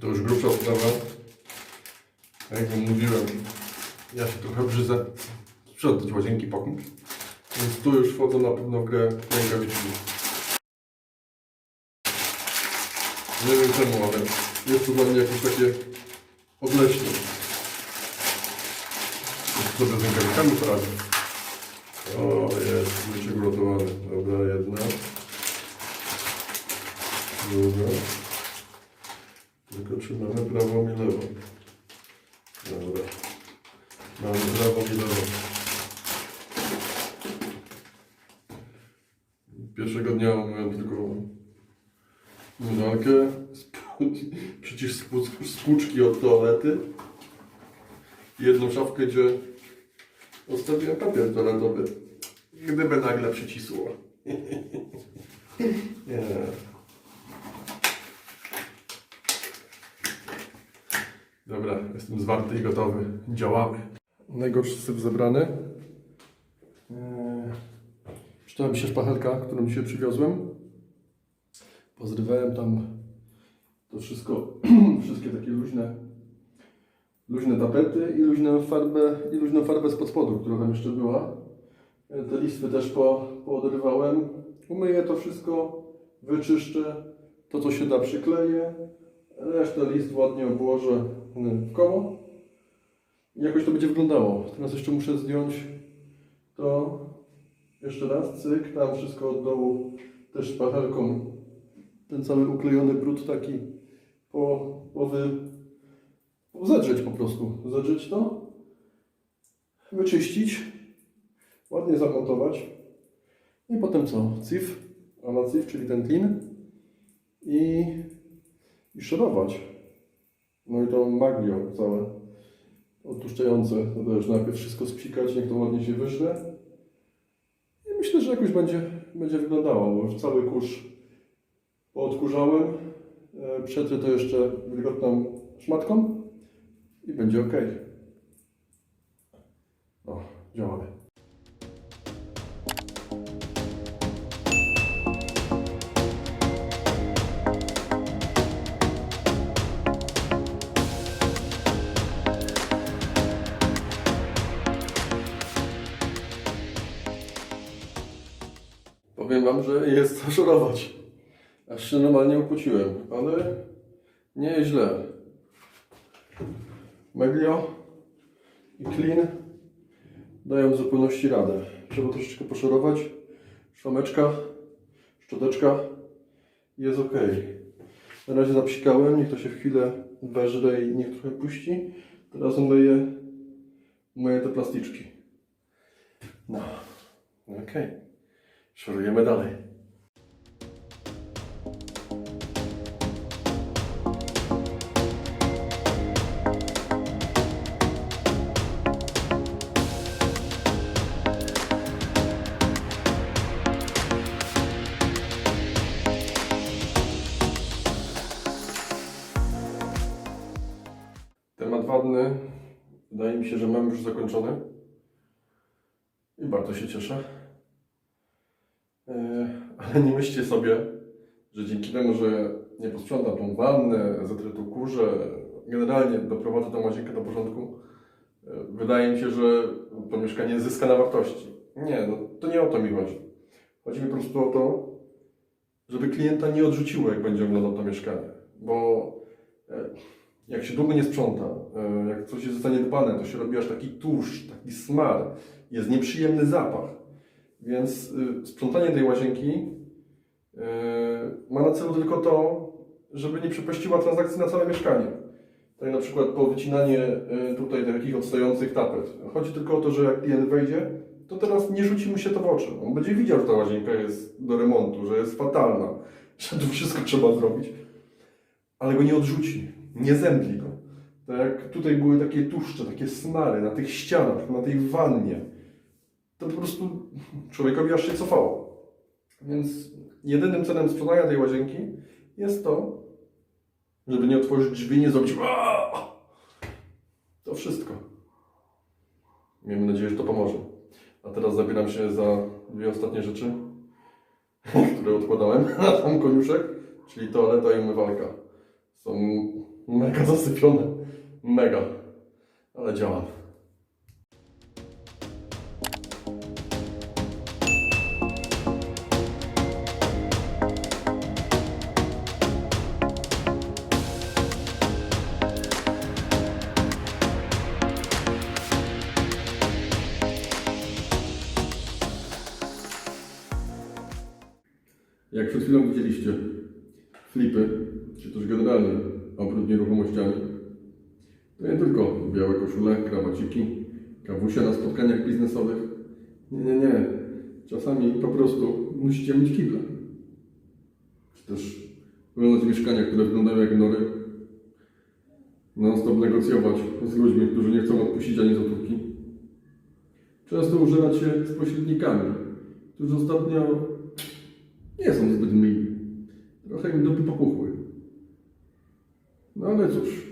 To już grubsza sprawa. Jak wam mówiłem, ja się trochę brzydzę sprzedać łazienki pokój. Więc tu już wchodzą na pewno w grę rękawiczki. Nie wiem czemu, ale jest tu dla mnie jakieś takie obleśne. Jeszcze sobie z rękawicami poradzę. O, jest, będzie uratowany. Dobra, jedna. Druga. Tylko czy mamy prawą i lewą? Dobra. Mamy prawą i lewą. Pierwszego dnia miałem tylko przycisk spłuc- spłuczki od toalety i jedną szafkę, gdzie odstawiłem papier toaletowy. Gdyby nagle przycisło. Nie. Dobra, jestem zwarty i gotowy. Działamy. Najgorszy syf zebrany. Eee, Przydała mi się szpachelka, którą dzisiaj przywiozłem. Pozrywałem tam to wszystko, wszystkie takie luźne, luźne tapety i luźną farbę, i luźną farbę spod spodu, która tam jeszcze była. E, Te listwy też po, poodrywałem. Umyję to wszystko, wyczyszczę. To, co się da, przykleję. Resztę list ładnie obłożę w koło. I jakoś to będzie wyglądało. Teraz jeszcze muszę zdjąć to jeszcze raz, cyk, tam wszystko od dołu też szpachelką. Ten cały uklejony brud taki po, po wy, zedrzeć po prostu. Zedrzeć to, wyczyścić, ładnie zamontować i potem co? CIF, a na CIF, czyli ten clean i, i szorować. No i to maglio całe odtłuszczające. To też najpierw wszystko spsikać, niech to ładnie się wyżre. I myślę, że jakoś będzie, będzie wyglądało, bo już cały kurz poodkurzałem. E, Przetrę to jeszcze wilgotną szmatką i będzie ok. O, działamy. Wam, że jest co szorować. Aż się normalnie ukłóciłem, ale nie jest źle. Meglio i clean dają w zupełności radę. Trzeba troszeczkę poszorować. Szłameczka, szczoteczka jest ok. Na razie zapsikałem, niech to się w chwilę weżre i niech trochę puści. Teraz umyję, umyję te plasticzki. No, okej. Szorujemy dalej. Temat wadny. Wydaje mi się, że mam już zakończony. I bardzo się cieszę. E, Ale nie myślcie sobie, że dzięki temu, że nie posprzątam tą wannę, zatrę tu kurze, generalnie doprowadzę tą łazienkę do porządku, e, wydaje mi się, że to mieszkanie zyska na wartości. Nie, no to nie o to mi chodzi. Chodzi mi po prostu o to, żeby klienta nie odrzuciło, jak będzie oglądał to mieszkanie. Bo e, jak się długo nie sprząta, jak coś jest zaniedbane, to się robi aż taki tłuszcz, taki smar, jest nieprzyjemny zapach. Więc y, sprzątanie tej łazienki y, ma na celu tylko to, żeby nie przepuściła transakcji na całe mieszkanie. Tak na przykład po wycinanie y, tutaj takich odstających tapet. Chodzi tylko o to, że jak klient wejdzie, to teraz nie rzuci mu się to w oczy. On będzie widział, że ta łazienka jest do remontu, że jest fatalna, że tu wszystko trzeba zrobić, ale go nie odrzuci, nie zemdli go. Tak tutaj były takie tłuszcze, takie smary na tych ścianach, na tej wannie to po prostu człowiekowi aż się cofało. Więc jedynym celem sprzątania tej łazienki jest to, żeby nie otworzyć drzwi, nie zrobić. To wszystko. Miejmy nadzieję, że to pomoże. A teraz zabieram się za dwie ostatnie rzeczy, które odkładałem na sam koniuszek, czyli toaleta i umywalka. Są Mega zasypione. Mega. Ale działa. Jak przed chwilą widzieliście, flipy, czy też generalnie obrót nieruchomościami, to nie tylko białe koszule, krawaciki, kawusie na spotkaniach biznesowych. Nie, nie, nie. Czasami po prostu musicie mieć kible. Czy też wyglądać mieszkania, które wyglądają jak nory. Non-stop negocjować z ludźmi, którzy nie chcą odpuścić ani złotówki. Często użerać się z pośrednikami, którzy ostatnio nie są zbyt mili. Trochę im dupy popuchły. No ale cóż,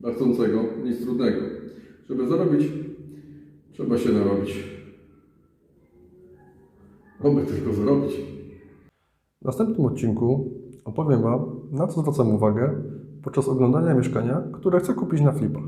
dla chcącego nic trudnego. Żeby zarobić, trzeba się narobić. Oby tylko zarobić. W następnym odcinku opowiem Wam, na co zwracam uwagę podczas oglądania mieszkania, które chcę kupić na flipa.